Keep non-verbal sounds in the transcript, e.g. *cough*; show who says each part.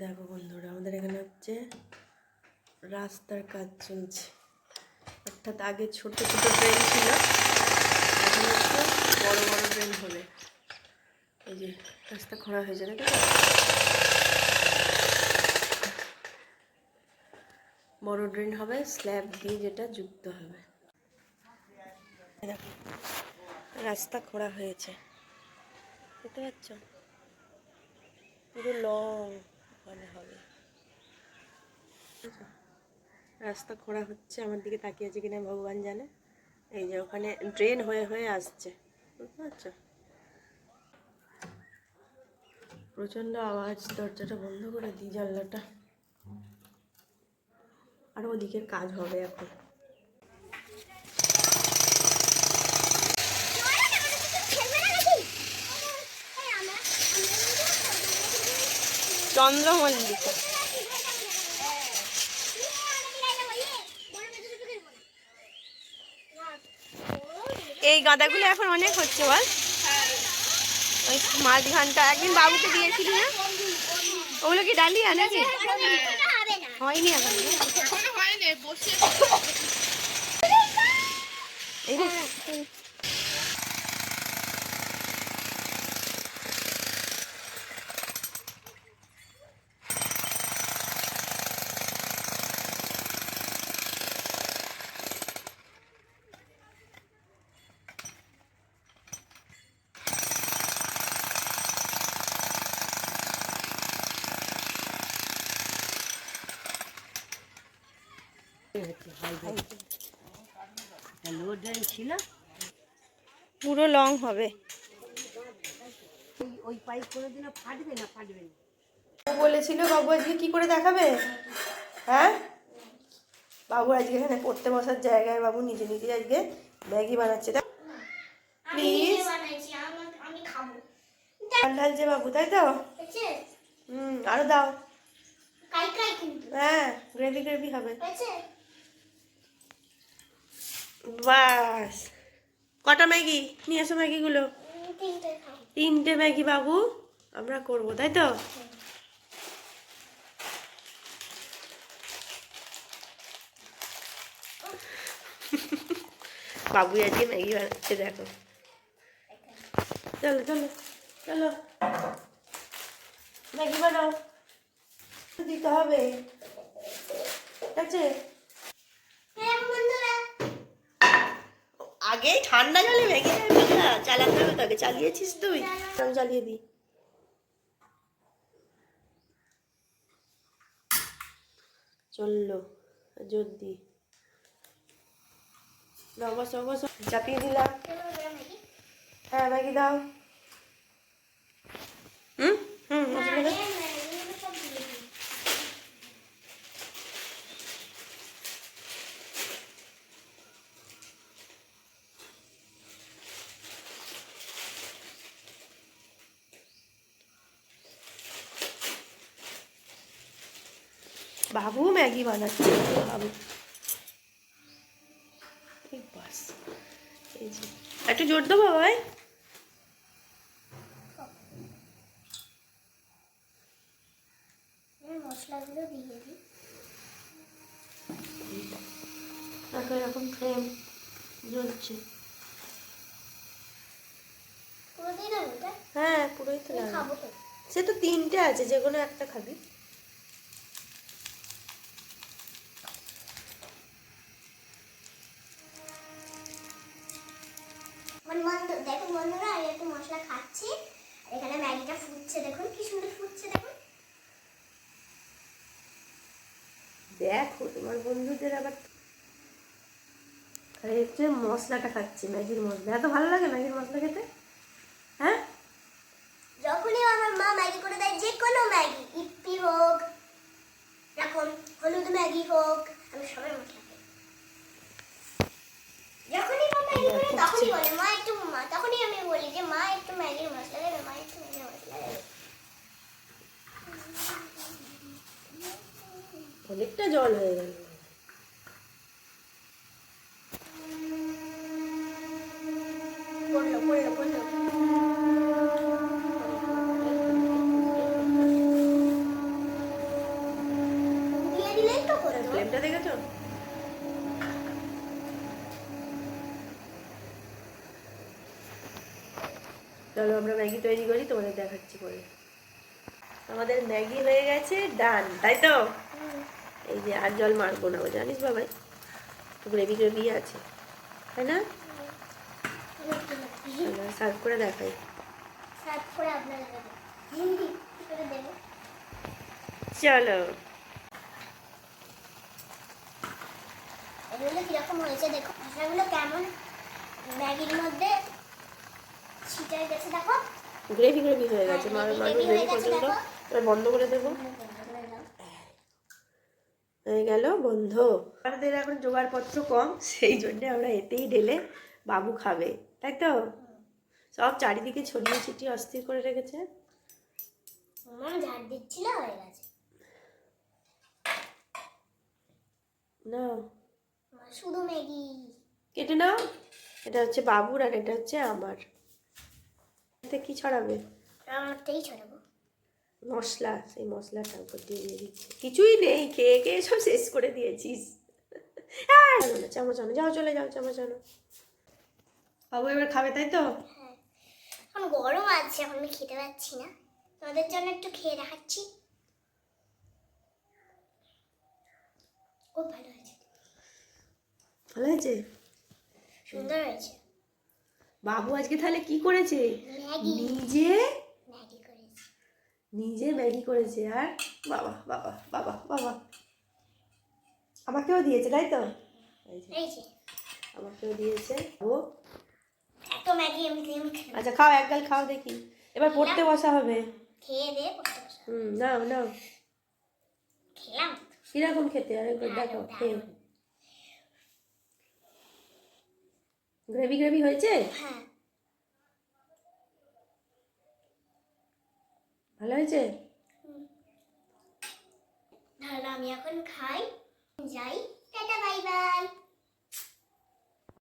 Speaker 1: দেখো বন্ধুরা, আমাদের এখানে হচ্ছে রাস্তার কাজ চলছে। অর্থাৎ আগে ছোট ছোট ট্রেন ছিল, এখন হচ্ছে বড় বড় ট্রেন হবে এই যে রাস্তা খোঁড়া হয়েছে নাকি বড় ড্রেন হবে, স্ল্যাব দিয়ে যেটা যুক্ত হবে। রাস্তা খোঁড়া হয়েছে। দেখতে পাচ্ছ? পুরো লং ওখানে হবে। রাস্তা খোঁড়া হচ্ছে, আমার দিকে তাকিয়ে আছে কিনা ভগবান জানে। এই যে ওখানে ড্রেন হয়ে হয়ে আসছে, বুঝতে পারছ? প্রচণ্ড আওয়াজ, দরজাটা বন্ধ করে দিই জানলাটা। আর ওদিকের কাজ হবে এখন। চন্দ্রমল্লিকা। এই গাঁদাগুলো এখন অনেক হচ্ছে বল। ওই মাছ ঘণ্টা একদিন বাবুকে দিয়েছিলি না? ওগুলো কি ডালিয়া নাকি? হয়নি এখন। এই পুরো লং হবে।
Speaker 2: ওই ওই পাইপ করে দিলে ফাটবে না ফাটবে না।
Speaker 1: বলেছিল বাবু আজকে কি করে দেখাবে? হ্যাঁ? বাবু আজকে এখানে পড়তে বসার জায়গায় বাবু নিজে নিজে আজকে ম্যাগি বানাচ্ছে। তাই প্লিজ
Speaker 3: আমি খাব।
Speaker 1: ডাল ঢালছে বাবু তাই তো? হুম আরও দাও। হ্যাঁ গ্রেভি গ্রেভি হবে। বাস। কটা ম্যাগি? নিয়ে এসো ম্যাগিগুলো।
Speaker 3: তিনটে
Speaker 1: ম্যাগি বাবু আমরা করব তাই তো? *laughs* বাবু আজকে ম্যাগি বানাচ্ছে দেখো। চলো চলো চলো। ম্যাগি বানাও। দিতে হবে। ঠিক আছে
Speaker 3: হ্যাঁ বন্ধুরা
Speaker 1: আগে ঠান্ডা জলে ভেঙে চালাতে হবে তাকে। চালিয়েছিস তুই? চালিয়ে চলল দি বসো বসো। চাপিয়ে দিলাম। হ্যাঁ ম্যাগি দাও হুম হুম মশলা দাও। বাবু ম্যাগি বানাচ্ছে বাবু বাস এই যে একটু জোর দেবো ভাই
Speaker 3: মশলাগুলো দিয়ে দিই
Speaker 1: দেখো এরকম ফ্লেম জ্বলছে
Speaker 3: পুরো দিয়ে দেবো এটা
Speaker 1: হ্যাঁ পুরোই তো
Speaker 3: খাব তো
Speaker 1: সে তো তিনটে আছে যে কোনো একটা খাবি
Speaker 3: মানে বন্ধু দেখুন বন্ধুরা আমি একটু মশলা খাচ্ছি। আর এখানে ম্যাগিটা ফুটছে দেখুন কি সুন্দর ফুটছে দেখুন।
Speaker 1: দেখো তোমার বন্ধুদের আবার আরে হচ্ছে মশলাটা খাচ্ছি ম্যাগির মশলা। এত ভালো লাগে ম্যাগির মশলা খেতে? হ্যাঁ?
Speaker 3: যখনই আমার মা ম্যাগি করে দেয় যে কোনো ম্যাগি ইপ্পি হোক এখন হলুদ ম্যাগি হোক আমি সবাই মশলা খাই যখনই মা ম্যাগি করে তখনই বলে মা একটু মা তখনই আমি বলি যে মা একটু ম্যাগির মশলা দেবে মা একটু
Speaker 1: অনেকটা জল হয়ে গেল। চলো আমরা ম্যাগি তৈরি করি তোমাদের দেখাচ্ছি পরে। আমাদের ম্যাগি হয়ে গেছে ডান তাই তো? এই যে আর জল মারবো না ও জানিস বাবাই? গ্রেভি গ্রেভি আছে তাই না? সার্ভ করে দেখাই। চলো।
Speaker 3: এগুলো কীরকম হয়েছে দেখো মশলাগুলো কেমন? ম্যাগির মধ্যে
Speaker 1: গ্রেভি গ্রেভি হয়ে গেছে মার মার গ্রেভি পর্যন্ত এবার বন্ধ করে দেবো। হয়ে গেল বন্ধ। আমাদের এখন জোগাড়পত্র কম সেই জন্য আমরা এতেই ঢেলে বাবু খাবে তাই তো? সব চারিদিকে ছড়িয়ে ছিটিয়ে অস্থির করে রেখেছে। না
Speaker 3: শুধু ম্যাগি।
Speaker 1: কেটে নাও। এটা হচ্ছে বাবুর আর এটা হচ্ছে আমার। এতে কি ছড়াবে?
Speaker 3: আমারটাই ছড়াবো।
Speaker 1: মশলা সেই মশলাটা উপর দিয়ে দিয়ে দিচ্ছে। কিছুই নেই খেয়ে খেয়ে সব শেষ করে দিয়েছিস। আনো চামচ আনো। যাও চলে যাও চামচ আনো। বাবু এবার খাবে তাই তো?
Speaker 3: হ্যাঁ। এখন গরম আছে এখন আমি খেতে পাচ্ছি না। তোমাদের জন্য একটু খেয়ে দেখাচ্ছি। খুব ভালো হয়েছে।
Speaker 1: ভালো হয়েছে?
Speaker 3: সুন্দর হয়েছে।
Speaker 1: বাবু আজকে তাহলে কি করেছে? নিজে নিজে ম্যাগি করেছে আর বাবা বাবা বাবা বাবা। আমাকেও দিয়েছে তাই তো? আমাকেও দিয়েছে। ও আচ্ছা খাও এক গাল খাও দেখি। এবার পড়তে বসা হবে। হুম নাও নাও।
Speaker 3: খেলাম।
Speaker 1: কীরকম খেতে? আরেকবার দেখো। খেয়ে। গ্রেভি গ্রেভি হয়েছে?
Speaker 3: হ্যাঁ।
Speaker 1: ভালো হয়েছে?
Speaker 3: তাহলে আমি এখন খাই যাই টাটা বাই বাই